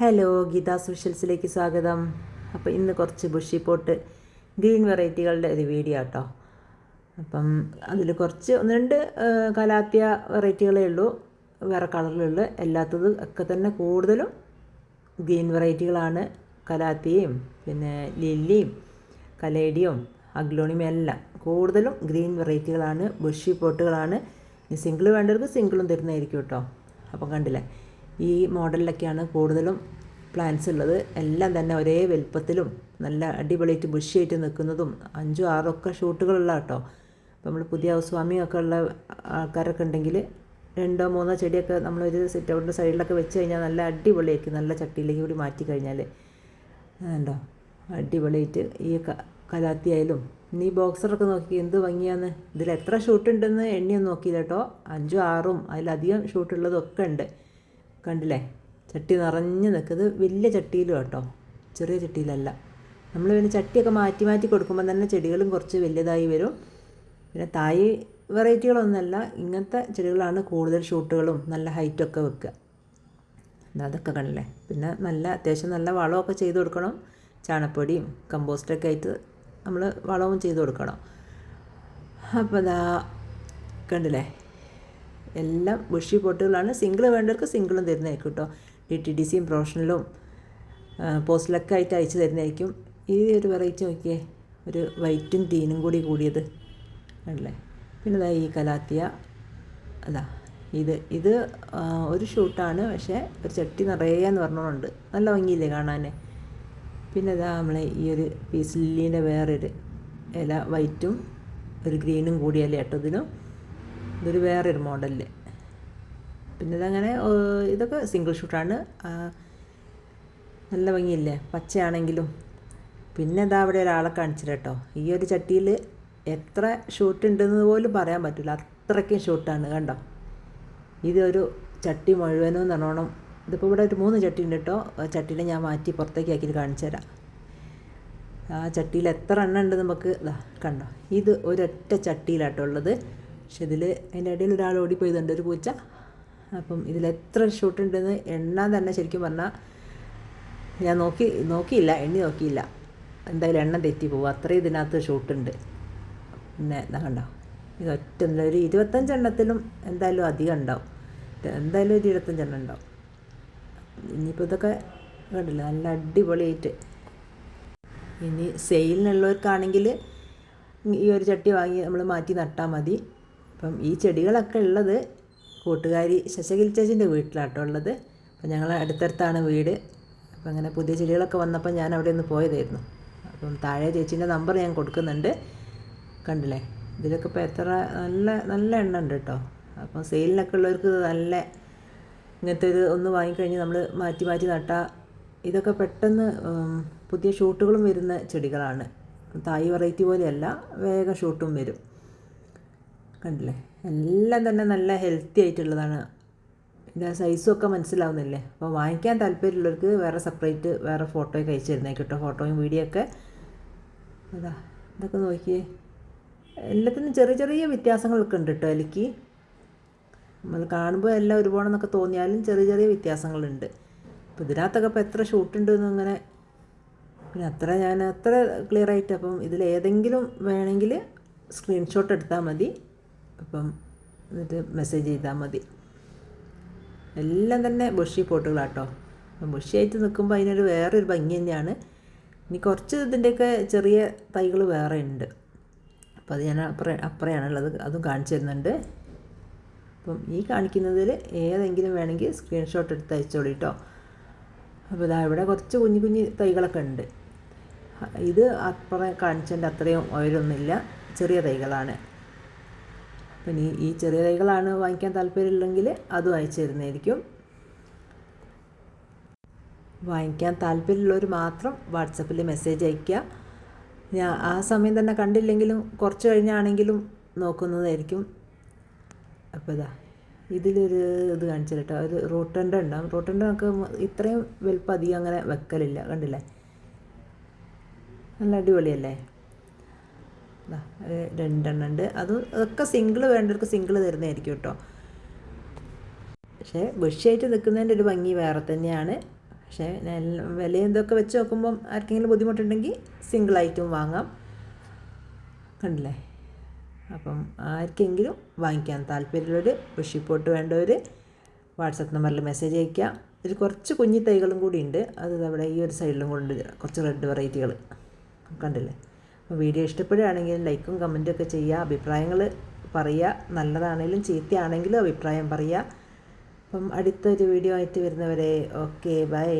Hello Geetha സ്പെഷ്യൽസിലേക്ക് സ്വാഗതം. അപ്പോൾ ഇന്ന് കുറച്ച് ബുഷി പോട്ട് ഗ്രീൻ വെറൈറ്റികളുടെ ഒരു വീഡിയോ കേട്ടോ അപ്പം അതിൽ കുറച്ച് ഒന്ന് രണ്ട് കലാത്തിയ വെറൈറ്റികളേ ഉള്ളൂ. വേറെ കളറിലുള്ള എല്ലാത്തത് ഒക്കെ തന്നെ കൂടുതലും ഗ്രീൻ വെറൈറ്റികളാണ്. കലാത്തിയും പിന്നെ ലില്ലിയും കലേഡിയും അഗ്ലോണിയും എല്ലാം കൂടുതലും ഗ്രീൻ വെറൈറ്റികളാണ്. ബുഷി പോട്ടുകളാണ്. സിംഗിൾ വേണ്ടവർക്ക് സിംഗിളും തരുന്നതായിരിക്കും കേട്ടോ. അപ്പം കണ്ടില്ലേ? ഈ മോഡലിലൊക്കെയാണ് കൂടുതലും പ്ലാന്റ്സ് ഉള്ളത്. എല്ലാം തന്നെ ഒരേ വലുപ്പത്തിലും നല്ല അടിപൊളിയായിട്ട് ബുഷിയായിട്ട് നിൽക്കുന്നതും അഞ്ചും ആറും ഒക്കെ ഷൂട്ടുകളുള്ള കേട്ടോ. നമ്മൾ പുതിയ ഹൗസ് ഉള്ള ആൾക്കാരൊക്കെ ഉണ്ടെങ്കിൽ രണ്ടോ മൂന്നോ ചെടിയൊക്കെ നമ്മൾ ഒരു സിറ്റ് ഔട്ടിന്റെ സൈഡിലൊക്കെ വെച്ച് കഴിഞ്ഞാൽ നല്ല അടിപൊളിയായിരിക്കും. നല്ല ചട്ടിയിലേക്ക് കൂടി മാറ്റി കഴിഞ്ഞാൽ ഉണ്ടോ അടിപൊളിയായിട്ട് ഈ കലാത്തിയായാലും. നീ ബോക്സറൊക്കെ നോക്കി എന്ത് ഭംഗിയാന്ന്. ഇതിൽ എത്ര ഷൂട്ടുണ്ടെന്ന് എണ്ണിയൊന്നും നോക്കിയില്ല കേട്ടോ. അഞ്ചും ആറും അതിലധികം ഷൂട്ടുള്ളതും ഒക്കെ ഉണ്ട്. കണ്ടില്ലേ? ചട്ടി നിറഞ്ഞ് നിൽക്കുന്നത് വലിയ ചട്ടിയിലും കേട്ടോ ചെറിയ ചട്ടിയിലല്ല. നമ്മൾ പിന്നെ ചട്ടിയൊക്കെ മാറ്റി മാറ്റി കൊടുക്കുമ്പോൾ തന്നെ ചെടികളും കുറച്ച് വലിയതായി വരും. പിന്നെ തായി വെറൈറ്റികളൊന്നുമല്ല. ഇങ്ങനത്തെ ചെടികളാണ് കൂടുതൽ ഷൂട്ടുകളും നല്ല ഹൈറ്റൊക്കെ വെക്കുക. അതൊക്കെ കണ്ടില്ലേ? പിന്നെ നല്ല അത്യാവശ്യം നല്ല വളമൊക്കെ ചെയ്ത് കൊടുക്കണം. ചാണപ്പൊടിയും കമ്പോസ്റ്റൊക്കെ ആയിട്ട് നമ്മൾ വളവും ചെയ്ത് കൊടുക്കണം. അപ്പോൾ ഇതാ കണ്ടില്ലേ? എല്ലാം ബുഷി പൊട്ടുകളാണ്. സിംഗിൾ വേണ്ടവർക്ക് സിംഗിളും തരുന്നതായിരിക്കും കേട്ടോ. ഡി ടി ഡി സിയും പ്രൊഫഷണലും പോസ്റ്റിലൊക്കെ ആയിട്ട് അയച്ചു തരുന്നതായിരിക്കും. ഈ ഒരു വെറൈറ്റി നോക്കിയേ ഒരു വൈറ്റും ഗ്രീനും കൂടി കൂടിയത് അല്ലേ? പിന്നെ ഇതാ ഈ കലാത്തിയ അതാ ഇത് ഇത് ഒരു ഷൂട്ടാണ്. പക്ഷേ ഒരു ചട്ടി നിറയെ എന്ന് പറഞ്ഞുകൊണ്ട് നല്ല ഭംഗിയില്ലേ കാണാൻ പിന്നെ ഇതാ നമ്മളെ ഈ ഒരു പീസ് ലില്ലീന്റെ വേറൊരു ഇല വൈറ്റും ഒരു ഗ്രീനും കൂടിയല്ലേ കേട്ടോ ഇതിനും ഇതൊരു വേറൊരു മോഡലിൽ പിന്നെ ഇതങ്ങനെ ഇതൊക്കെ സിംഗിൾ ഷൂട്ടാണ് നല്ല ഭംഗിയില്ലേ? പച്ചയാണെങ്കിലും. പിന്നെ ഇതാ അവിടെ ഒരാളെ കാണിച്ചിട്ട് കേട്ടോ ഈ ഒരു ചട്ടിയിൽ എത്ര ഷൂട്ട് ഉണ്ടെന്ന് പോലും പറയാൻ പറ്റില്ല അത്രയ്ക്കും ഷൂട്ടാണ് കണ്ടോ? ഇതൊരു ചട്ടി മുഴുവനും നല്ലോണം. ഇതിപ്പോൾ ഇവിടെ ഒരു മൂന്ന് ചട്ടി ഉണ്ട് കേട്ടോ ചട്ടിയിൽ ഞാൻ മാറ്റി പുറത്തേക്ക് ആക്കിയിട്ട് കാണിച്ചു തരാം ആ ചട്ടിയിൽ എത്ര എണ്ണ ഉണ്ട് നമുക്ക് കണ്ടോ? ഇത് ഒരൊറ്റ ചട്ടിയിലാട്ടോ ഉള്ളത്. പക്ഷെ ഇതിൽ അതിന്റെ ഇടയിൽ ഒരാൾ ഓടിപ്പോയതുണ്ട് ഒരു പൂച്ച. അപ്പം ഇതിൽ എത്ര ഷൂട്ട് ഉണ്ടെന്ന് എണ്ണാൻ തന്നെ ശരിക്കും പറഞ്ഞാൽ ഞാൻ നോക്കി നോക്കിയില്ല എണ്ണി നോക്കിയില്ല. എന്തായാലും എണ്ണം തെറ്റി പോകും അത്രയും ഇതിനകത്ത് ഷൂട്ടുണ്ട് പിന്നെ ഇതാ കണ്ടോ? ഇത് ഒറ്റ ഒന്നുമില്ല. ഒരു ഇരുപത്തഞ്ചെണ്ണത്തിലും എന്തായാലും അധികം ഉണ്ടാവും. എന്തായാലും ഒരു ഇരുപത്തഞ്ചെണ്ണം ഉണ്ടാവും. ഇനിയിപ്പോൾ ഇതൊക്കെ കണ്ടില്ല? നല്ല അടിപൊളിയായിട്ട് ഇനി സെയിലിനുള്ളവർക്കാണെങ്കിൽ ഈ ഒരു ചട്ടി വാങ്ങി നമ്മൾ മാറ്റി നട്ടാൽ മതി. അപ്പം ഈ ചെടികളൊക്കെ ഉള്ളത് കൂട്ടുകാരി ശശകിൽ ചേച്ചിന്റെ വീട്ടിലാട്ടോ ഉള്ളത്. അപ്പം ഞങ്ങൾ അടുത്തടുത്താണ് വീട്. അപ്പം അങ്ങനെ പുതിയ ചെടികളൊക്കെ വന്നപ്പോൾ ഞാൻ അവിടെ ഒന്ന് പോയതായിരുന്നു. അപ്പം താഴെ ചേച്ചീന്റെ നമ്പർ ഞാൻ കൊടുക്കുന്നുണ്ട്. കണ്ടില്ലേ? ഇതിലൊക്കെ ഇപ്പോൾ എത്ര നല്ല നല്ല എണ്ണ ഉണ്ട് കേട്ടോ. അപ്പം സെയിലിനൊക്കെ ഉള്ളവർക്ക് നല്ല ഇങ്ങനത്തെ ഇത് ഒന്ന് വാങ്ങിക്കഴിഞ്ഞ് നമ്മൾ മാറ്റി മാറ്റി നട്ടാൽ ഇതൊക്കെ പെട്ടെന്ന് പുതിയ ഷൂട്ടുകളും വരുന്ന ചെടികളാണ്. തായ് വെറൈറ്റി പോലെയല്ല വേഗം ഷൂട്ടും വരും. കണ്ടില്ലേ? എല്ലാം തന്നെ നല്ല ഹെൽത്തി ആയിട്ടുള്ളതാണ്. ഇതിന്റെ സൈസും ഒക്കെ മനസ്സിലാവുന്നില്ലേ? അപ്പോൾ വാങ്ങിക്കാൻ താല്പര്യമുള്ളവർക്ക് വേറെ സെപ്പറേറ്റ് വേറെ ഫോട്ടോയൊക്കെ അയച്ചു തരുന്നേ കേട്ടോ ഫോട്ടോയും വീഡിയോ ഒക്കെ. അതാ ഇതൊക്കെ നോക്കിയേ. എല്ലാത്തിനും ചെറിയ ചെറിയ വ്യത്യാസങ്ങളൊക്കെ ഉണ്ട് കേട്ടോ എനിക്ക് നമ്മൾ കാണുമ്പോൾ എല്ലാം ഒരുപാടെന്നൊക്കെ തോന്നിയാലും ചെറിയ ചെറിയ വ്യത്യാസങ്ങളുണ്ട്. അപ്പോൾ ഇതിനകത്തൊക്കെ ഇപ്പോൾ എത്ര ഷൂട്ട് ഉണ്ട് അങ്ങനെ പിന്നെ അത്ര ഞാൻ അത്ര ക്ലിയർ ആയിട്ട് അപ്പം ഇതിൽ ഏതെങ്കിലും വേണമെങ്കിൽ സ്ക്രീൻഷോട്ട് എടുത്താൽ മതി. അപ്പം എന്നിട്ട് മെസ്സേജ് ചെയ്താൽ മതി. എല്ലാം തന്നെ ബുഷി പോട്ടുകളാട്ടോ അപ്പം ബുഷിയായിട്ട് നിൽക്കുമ്പോൾ അതിനൊരു വേറൊരു ഭംഗി തന്നെയാണ്. ഇനി കുറച്ച് ഇതിന്റെയൊക്കെ ചെറിയ തൈകൾ വേറെ ഉണ്ട്. അപ്പോൾ അത് ഞാൻ അപ്പുറ അപ്പുറയാണുള്ളത്. അതും കാണിച്ചു തരുന്നുണ്ട്. അപ്പം ഈ കാണിക്കുന്നതിൽ ഏതെങ്കിലും വേണമെങ്കിൽ സ്ക്രീൻഷോട്ട് എടുത്ത് അയച്ചോളൂ കേട്ടോ അപ്പോൾ ഇതാ ഇവിടെ കുറച്ച് കുഞ്ഞു കുഞ്ഞു തൈകളൊക്കെ ഉണ്ട്. ഇത് അപ്പുറം കാണിച്ചതിന്റെ അത്രയും ഓയിലൊന്നുമില്ല ചെറിയ തൈകളാണ്. പിന്നെ ഈ ചെറിയ തൈകളാണ് വാങ്ങിക്കാൻ താല്പര്യമുള്ളെങ്കിൽ അതും അയച്ചു തരുന്നതായിരിക്കും. വാങ്ങിക്കാൻ താല്പര്യമുള്ളവർ മാത്രം വാട്സപ്പിൽ മെസ്സേജ് അയയ്ക്കുക. ഞാൻ ആ സമയം തന്നെ കണ്ടില്ലെങ്കിലും കുറച്ച് കഴിഞ്ഞാണെങ്കിലും നോക്കുന്നതായിരിക്കും. അപ്പോൾ ഇതാ ഇതിലൊരു ഇത് കാണിച്ചു കേട്ടോ ഒരു റൂട്ടന്റെ ഉണ്ടാവും. റൂട്ടന്റെ നമുക്ക് ഇത്രയും വലുപ്പം അധികം അങ്ങനെ വെക്കലില്ല. കണ്ടില്ലേ? നല്ല അടിപൊളിയല്ലേ? രണ്ടെണ്ണം ഉണ്ട്. അത് അതൊക്കെ സിംഗിൾ വേണ്ടവർക്ക് സിംഗിൾ തരുന്നതായിരിക്കും കേട്ടോ. പക്ഷേ ബുഷിയായിട്ട് നിൽക്കുന്നതിന്റെ ഒരു ഭംഗി വേറെ തന്നെയാണ്. പക്ഷേ വില എന്തൊക്കെ വെച്ച് നോക്കുമ്പം ആർക്കെങ്കിലും ബുദ്ധിമുട്ടുണ്ടെങ്കിൽ സിംഗിളായിട്ടും വാങ്ങാം. കണ്ടില്ലേ? അപ്പം ആർക്കെങ്കിലും വാങ്ങിക്കാൻ താല്പര്യമുള്ളവർ ബുഷിപ്പോട്ട് വേണ്ടവർ വാട്സപ്പ് നമ്പറിൽ മെസ്സേജ് അയക്കുക ഇതിൽ കുറച്ച് കുഞ്ഞി തൈകളും കൂടി ഉണ്ട്. അത് അവിടെ ഈ ഒരു സൈഡിലും കൊണ്ട് കുറച്ച് റെഡ് വെറൈറ്റികൾ കണ്ടില്ലേ? വീഡിയോ ഇഷ്ടപ്പെടുകയാണെങ്കിൽ ലൈക്കും കമന്റും ഒക്കെ ചെയ്യുക അഭിപ്രായങ്ങൾ പറയുക നല്ലതാണെങ്കിലും ചീത്തയാണെങ്കിലും അഭിപ്രായം പറയുക. അപ്പം അടുത്തൊരു വീഡിയോ ആയിട്ട് വരുന്നവരെ ഓക്കെ ബൈ.